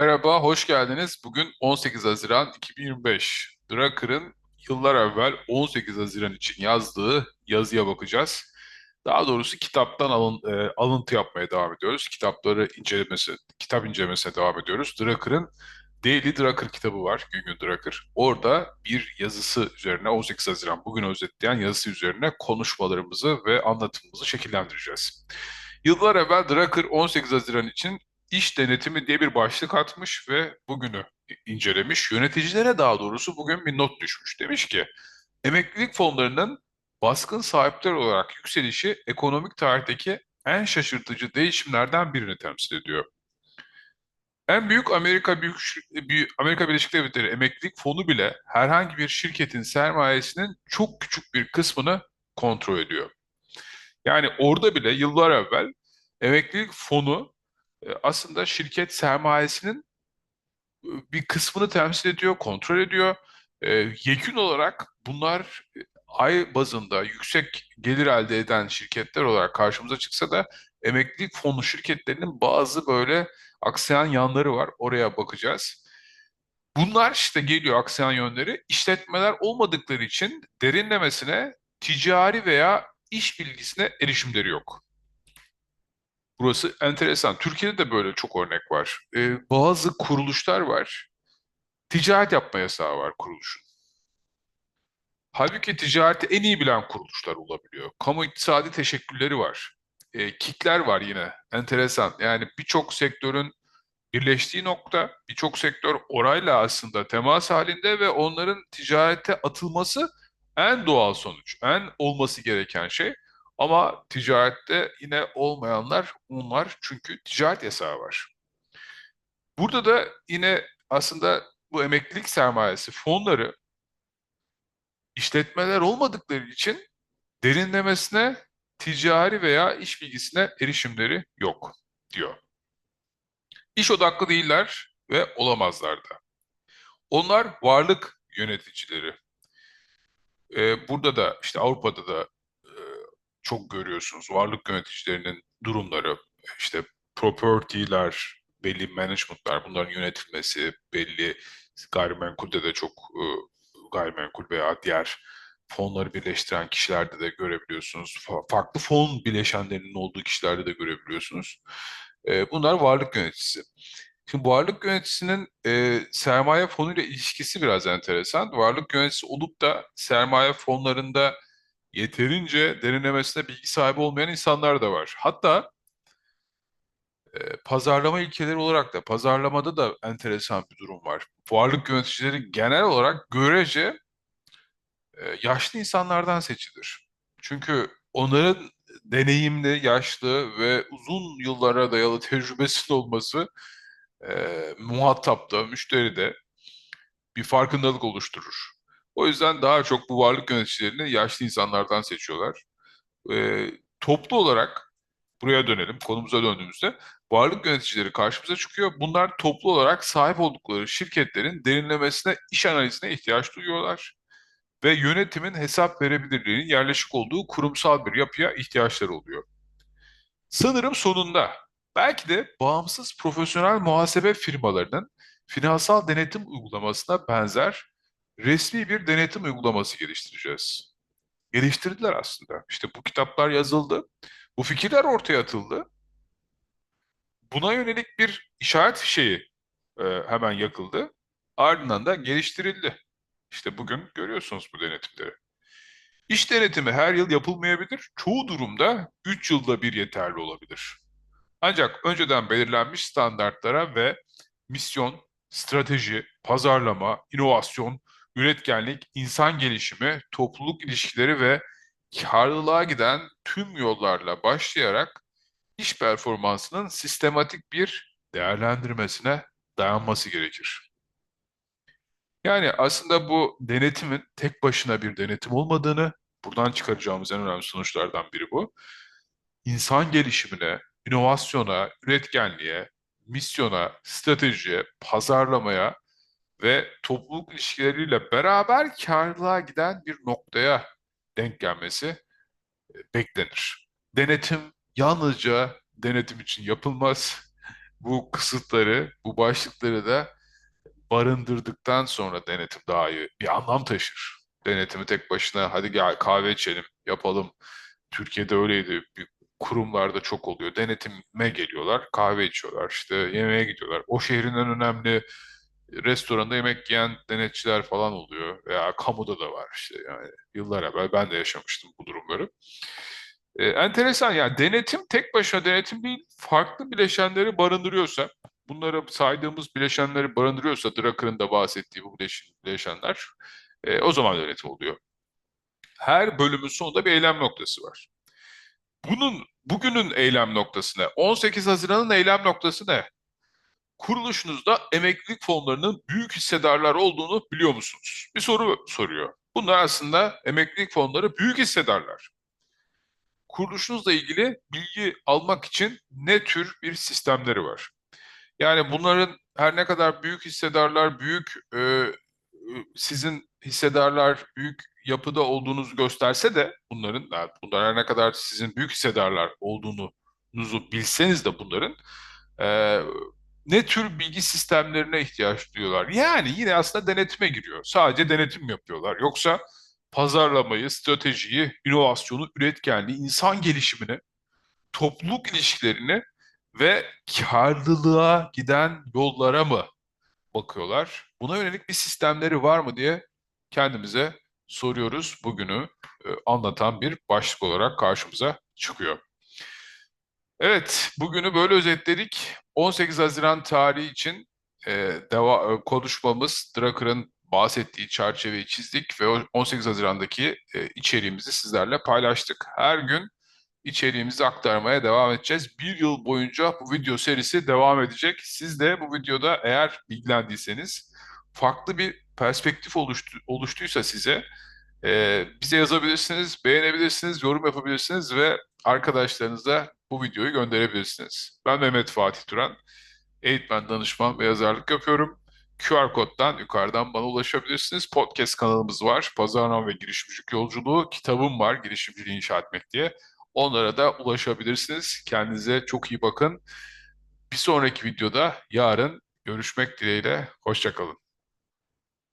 Merhaba, hoş geldiniz. Bugün 18 Haziran 2025. Drucker'ın yıllar evvel 18 Haziran için yazdığı yazıya bakacağız. Daha doğrusu kitaptan alın, e, alıntı yapmaya devam ediyoruz. Kitapları incelemesi, kitap incelemesine devam ediyoruz. Drucker'ın Daily Drucker kitabı var, Gün Gün Drucker. Orada bir yazısı üzerine, 18 Haziran bugün özetleyen yazısı üzerine konuşmalarımızı ve anlatımımızı şekillendireceğiz. Yıllar evvel Drucker 18 Haziran için İş denetimi diye bir başlık atmış ve bugünü incelemiş. Yöneticilere daha doğrusu bugün bir not düşmüş. Demiş ki emeklilik fonlarının baskın sahipler olarak yükselişi ekonomik tarihteki en şaşırtıcı değişimlerden birini temsil ediyor. En büyük Amerika Büyük, Amerika Birleşik Devletleri emeklilik fonu bile herhangi bir şirketin sermayesinin çok küçük bir kısmını kontrol ediyor. Yani orada bile yıllar evvel emeklilik fonu aslında şirket sermayesinin bir kısmını temsil ediyor, kontrol ediyor. E, yekün olarak bunlar ay bazında yüksek gelir elde eden şirketler olarak karşımıza çıksa da emeklilik fonu şirketlerinin bazı böyle aksayan yanları var. Oraya bakacağız. Bunlar işte geliyor aksayan yönleri. İşletmeler olmadıkları için derinlemesine ticari veya iş bilgisine erişimleri yok. Burası enteresan. Türkiye'de de böyle çok örnek var. Ee, bazı kuruluşlar var. Ticaret yapma yasağı var kuruluşun. Halbuki ticareti en iyi bilen kuruluşlar olabiliyor. Kamu iktisadi teşekkülleri var. Ee, KİK'ler var yine. Enteresan. Yani birçok sektörün birleştiği nokta, birçok sektör orayla aslında temas halinde ve onların ticarete atılması en doğal sonuç, en olması gereken şey. Ama ticarette yine olmayanlar onlar çünkü ticaret yasağı var. Burada da yine aslında bu emeklilik sermayesi fonları işletmeler olmadıkları için derinlemesine ticari veya iş bilgisine erişimleri yok diyor. İş odaklı değiller ve olamazlar da. Onlar varlık yöneticileri. Ee, burada da işte Avrupa'da da çok görüyorsunuz. Varlık yöneticilerinin durumları, işte property'ler, belli management'lar, bunların yönetilmesi, belli gayrimenkulde de çok e, gayrimenkul veya diğer fonları birleştiren kişilerde de görebiliyorsunuz. Farklı fon bileşenlerinin olduğu kişilerde de görebiliyorsunuz. E, bunlar varlık yöneticisi. Şimdi varlık yöneticisinin e, sermaye fonuyla ilişkisi biraz enteresan. Varlık yöneticisi olup da sermaye fonlarında yeterince derinlemesine bilgi sahibi olmayan insanlar da var. Hatta e, pazarlama ilkeleri olarak da pazarlamada da enteresan bir durum var. Varlık yöneticileri genel olarak görece e, yaşlı insanlardan seçilir. Çünkü onların deneyimli, yaşlı ve uzun yıllara dayalı tecrübesinin olması e, muhatapta, müşteride bir farkındalık oluşturur. O yüzden daha çok bu varlık yöneticilerini yaşlı insanlardan seçiyorlar. E, toplu olarak buraya dönelim, konumuza döndüğümüzde varlık yöneticileri karşımıza çıkıyor. Bunlar toplu olarak sahip oldukları şirketlerin derinlemesine, iş analizine ihtiyaç duyuyorlar ve yönetimin hesap verebilirliğinin yerleşik olduğu kurumsal bir yapıya ihtiyaçları oluyor. Sanırım sonunda belki de bağımsız profesyonel muhasebe firmalarının finansal denetim uygulamasına benzer resmi bir denetim uygulaması geliştireceğiz. Geliştirdiler aslında. İşte bu kitaplar yazıldı. Bu fikirler ortaya atıldı. Buna yönelik bir işaret fişeği e, hemen yakıldı. Ardından da geliştirildi. İşte bugün görüyorsunuz bu denetimleri. İş denetimi her yıl yapılmayabilir. Çoğu durumda 3 yılda bir yeterli olabilir. Ancak önceden belirlenmiş standartlara ve misyon, strateji, pazarlama, inovasyon, üretkenlik, insan gelişimi, topluluk ilişkileri ve karlılığa giden tüm yollarla başlayarak iş performansının sistematik bir değerlendirmesine dayanması gerekir. Yani aslında bu denetimin tek başına bir denetim olmadığını, buradan çıkaracağımız en önemli sonuçlardan biri bu. İnsan gelişimine, inovasyona, üretkenliğe, misyona, stratejiye, pazarlamaya ve topluluk ilişkileriyle beraber karlılığa giden bir noktaya denk gelmesi e, beklenir. Denetim yalnızca denetim için yapılmaz. bu kısıtları, bu başlıkları da barındırdıktan sonra denetim daha iyi bir anlam taşır. Denetimi tek başına hadi gel kahve içelim, yapalım. Türkiye'de öyleydi. Bir kurumlarda çok oluyor. Denetime geliyorlar, kahve içiyorlar, işte yemeğe gidiyorlar. O şehrin önemli restoranda yemek yiyen denetçiler falan oluyor. Veya kamuda da var işte yani yıllar evvel ben de yaşamıştım bu durumları. Ee, enteresan yani denetim tek başına denetim değil, farklı bileşenleri barındırıyorsa, bunları saydığımız bileşenleri barındırıyorsa, Drucker'ın da bahsettiği bu bileş- bileşenler, e, o zaman denetim oluyor. Her bölümün sonunda bir eylem noktası var. Bunun bugünün eylem noktası ne? 18 Haziran'ın eylem noktası ne? Kuruluşunuzda emeklilik fonlarının büyük hissedarlar olduğunu biliyor musunuz? Bir soru soruyor. Bunlar aslında emeklilik fonları büyük hissedarlar kuruluşunuzla ilgili bilgi almak için ne tür bir sistemleri var? Yani bunların her ne kadar büyük hissedarlar, büyük e, e, sizin hissedarlar büyük yapıda olduğunuzu gösterse de bunların, yani bunlar her ne kadar sizin büyük hissedarlar olduğunuzu bilseniz de bunların e, ne tür bilgi sistemlerine ihtiyaç duyuyorlar? Yani yine aslında denetime giriyor. Sadece denetim yapıyorlar. Yoksa pazarlamayı, stratejiyi, inovasyonu, üretkenliği, insan gelişimini, topluluk ilişkilerini ve karlılığa giden yollara mı bakıyorlar? Buna yönelik bir sistemleri var mı diye kendimize soruyoruz. Bugünü e, anlatan bir başlık olarak karşımıza çıkıyor. Evet, bugünü böyle özetledik. 18 Haziran tarihi için e, deva, e, konuşmamız Drucker'ın bahsettiği çerçeveyi çizdik ve o 18 Haziran'daki e, içeriğimizi sizlerle paylaştık. Her gün içeriğimizi aktarmaya devam edeceğiz. Bir yıl boyunca bu video serisi devam edecek. Siz de bu videoda eğer bilgilendiyseniz, farklı bir perspektif oluştu, oluştuysa size e, bize yazabilirsiniz, beğenebilirsiniz, yorum yapabilirsiniz ve arkadaşlarınıza bu videoyu gönderebilirsiniz. Ben Mehmet Fatih Turan, eğitmen, danışman ve yazarlık yapıyorum. QR koddan yukarıdan bana ulaşabilirsiniz. Podcast kanalımız var. Pazarlama ve girişimcilik yolculuğu. Kitabım var. Girişimciliği inşa etmek diye. Onlara da ulaşabilirsiniz. Kendinize çok iyi bakın. Bir sonraki videoda yarın görüşmek dileğiyle. Hoşçakalın.